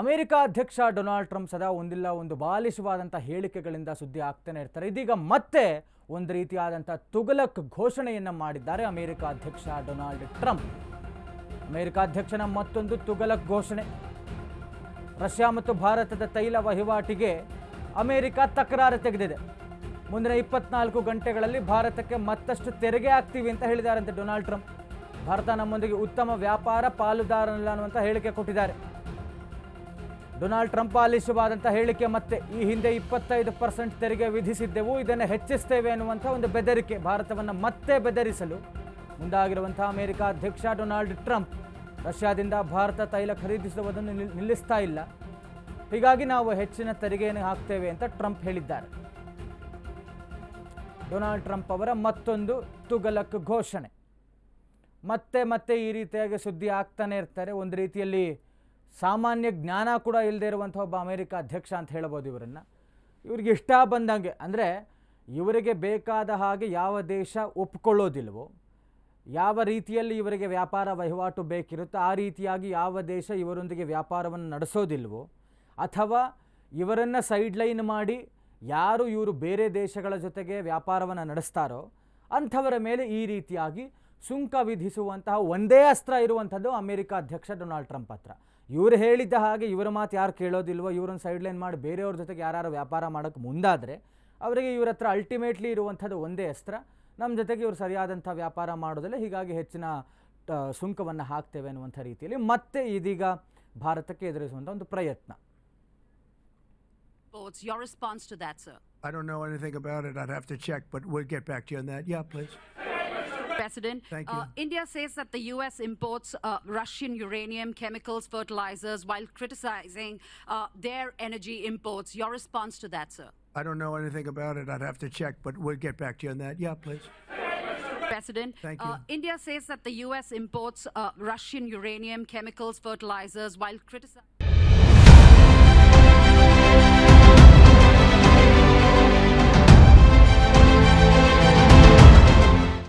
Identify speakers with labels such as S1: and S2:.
S1: America ಅಧ್ಯಕ್ಷ Donald Trump ಸದಾ ಒಂದಿಲ್ಲ, ಒಂದು ಬಾಲಿಶವಾದಂಥ ಹೇಳಿಕೆಗಳಿಂದ ಸುದ್ದಿ ಆಗ್ತಾನೆ ಇರ್ತಾರೆ. ಇದೀಗ ಮತ್ತೆ ಒಂದು ರೀತಿಯಾದಂಥ ತುಗಲಕ್ ಘೋಷಣೆಯನ್ನು ಮಾಡಿದ್ದಾರೆ ಅಮೆರಿಕ ಅಧ್ಯಕ್ಷ ಡೊನಾಲ್ಡ್ ಟ್ರಂಪ್. ಅಮೆರಿಕ ಅಧ್ಯಕ್ಷನ ಮತ್ತೊಂದು ತುಗಲಕ್ ಘೋಷಣೆ. ರಷ್ಯಾ ಮತ್ತು ಭಾರತದ ತೈಲ ವಹಿವಾಟಿಗೆ ಅಮೆರಿಕ ತಕರಾರು ತೆಗೆದಿದೆ. ಮುಂದಿನ ಇಪ್ಪತ್ನಾಲ್ಕು ಗಂಟೆಗಳಲ್ಲಿ ಭಾರತಕ್ಕೆ ಮತ್ತಷ್ಟು ತೆರಿಗೆ ಆಗ್ತೀವಿ ಅಂತ ಹೇಳಿದಾರಂತೆ ಡೊನಾಲ್ಡ್ ಟ್ರಂಪ್. ಭಾರತ ನಮ್ಮೊಂದಿಗೆ ಉತ್ತಮ ವ್ಯಾಪಾರ ಪಾಲುದಾರನಲ್ಲ ಅನ್ನುವಂಥ ಹೇಳಿಕೆ ಕೊಟ್ಟಿದ್ದಾರೆ. ಡೊನಾಲ್ಡ್ ಟ್ರಂಪ್ ಆಲಿಶವಾದಂಥ ಹೇಳಿಕೆ ಮತ್ತೆ ಈ ಹಿಂದೆ ಇಪ್ಪತ್ತೈದು ಪರ್ಸೆಂಟ್ ತೆರಿಗೆ ವಿಧಿಸಿದ್ದೆವು. ಇದನ್ನು ಹೆಚ್ಚಿಸ್ತೇವೆ ಅನ್ನುವಂಥ ಒಂದು ಬೆದರಿಕೆ. ಭಾರತವನ್ನು ಮತ್ತೆ ಬೆದರಿಸಲು ಮುಂದಾಗಿರುವಂಥ ಅಮೆರಿಕ ಅಧ್ಯಕ್ಷ ಡೊನಾಲ್ಡ್ ಟ್ರಂಪ್ ರಷ್ಯಾದಿಂದ ಭಾರತ ತೈಲ ಖರೀದಿಸುವುದನ್ನು ನಿಲ್- ನಿಲ್ಲಿಸ್ತಾ ಇಲ್ಲ. ಹೀಗಾಗಿ ನಾವು ಹೆಚ್ಚಿನ ತೆರಿಗೆಯನ್ನು ಹಾಕ್ತೇವೆ ಅಂತ ಟ್ರಂಪ್ ಹೇಳಿದ್ದಾರೆ. ಡೊನಾಲ್ಡ್ ಟ್ರಂಪ್ ಅವರ ಮತ್ತೊಂದು ತುಗಲಕ್ ಘೋಷಣೆ. ಮತ್ತೆ ಮತ್ತೆ ಈ ರೀತಿಯಾಗಿ ಸುದ್ದಿ ಆಗ್ತಾನೆ ಇರ್ತಾರೆ. ಒಂದು ರೀತಿಯಲ್ಲಿ ಸಾಮಾನ್ಯ ಜ್ಞಾನ ಕೂಡ ಇಲ್ಲದೆ ಇರುವಂಥ ಒಬ್ಬ ಅಮೇರಿಕ ಅಧ್ಯಕ್ಷ ಅಂತ ಹೇಳ್ಬೋದು ಇವರನ್ನು. ಇವ್ರಿಗೆ ಇಷ್ಟ ಬಂದಂಗೆ, ಅಂದರೆ ಇವರಿಗೆ ಬೇಕಾದ ಹಾಗೆ ಯಾವ ದೇಶ ಒಪ್ಕೊಳ್ಳೋದಿಲ್ವೋ, ಯಾವ ರೀತಿಯಲ್ಲಿ ಇವರಿಗೆ ವ್ಯಾಪಾರ ವಹಿವಾಟು ಬೇಕಿರುತ್ತೋ, ಆ ರೀತಿಯಾಗಿ ಯಾವ ದೇಶ ಇವರೊಂದಿಗೆ ವ್ಯಾಪಾರವನ್ನು ನಡೆಸೋದಿಲ್ವೋ, ಅಥವಾ ಇವರನ್ನು ಸೈಡ್ಲೈನ್ ಮಾಡಿ ಯಾರು ಇವರು ಬೇರೆ ದೇಶಗಳ ಜೊತೆಗೆ ವ್ಯಾಪಾರವನ್ನು ನಡೆಸ್ತಾರೋ, ಅಂಥವರ ಮೇಲೆ ಈ ರೀತಿಯಾಗಿ ಸುಂಕ ವಿಧಿಸುವಂತಹ ಒಂದೇ ಅಸ್ತ್ರ ಇರುವಂಥದ್ದು ಅಮೆರಿಕ ಅಧ್ಯಕ್ಷ ಡೊನಾಲ್ಡ್ ಟ್ರಂಪ್ ಹತ್ರ. ಇವರು ಹೇಳಿದ್ದ ಹಾಗೆ ಇವರ ಮಾತು ಯಾರು ಕೇಳೋದಿಲ್ವೋ ಇವರನ್ನು ಸೈಡ್ಲೈನ್ ಮಾಡಿ ಬೇರೆಯವ್ರ ಜೊತೆಗೆ ಯಾರು ವ್ಯಾಪಾರ ಮಾಡೋಕ್ಕೆ ಮುಂದಾದರೆ ಅವರಿಗೆ ಇವ್ರ ಹತ್ರ ಅಲ್ಟಿಮೇಟ್ಲಿ ಇರುವಂಥದ್ದು ಒಂದೇ ಅಸ್ತ್ರ ನಮ್ಮ ಜೊತೆಗೆ ಇವರು ಸರಿಯಾದಂಥ ವ್ಯಾಪಾರ ಮಾಡೋದಿಲ್ಲ ಹೀಗಾಗಿ ಹೆಚ್ಚಿನ ಸುಂಕವನ್ನು ಹಾಕ್ತೇವೆ ಅನ್ನುವಂಥ ರೀತಿಯಲ್ಲಿ ಮತ್ತೆ ಇದೀಗ ಭಾರತಕ್ಕೆ ಎದುರಿಸುವಂಥ ಒಂದು ಪ್ರಯತ್ನ
S2: Boards, your response to that, sir.
S3: I don't know anything about it. I'd have to check, but we'll get back to you on that. Yeah, please.
S2: President,
S3: Thank
S2: uh. India says that the U.S. imports uh, Russian uranium, chemicals, fertilizers, while criticizing uh, their energy imports. Your response to that, sir.
S3: I don't know anything about it. I'd have to check, but we'll get back to you on that. Yeah, please.
S2: President,
S3: Thank
S2: uh,
S3: you.
S2: India says that the U.S. imports uh, Russian uranium, chemicals, fertilizers, while criticizing.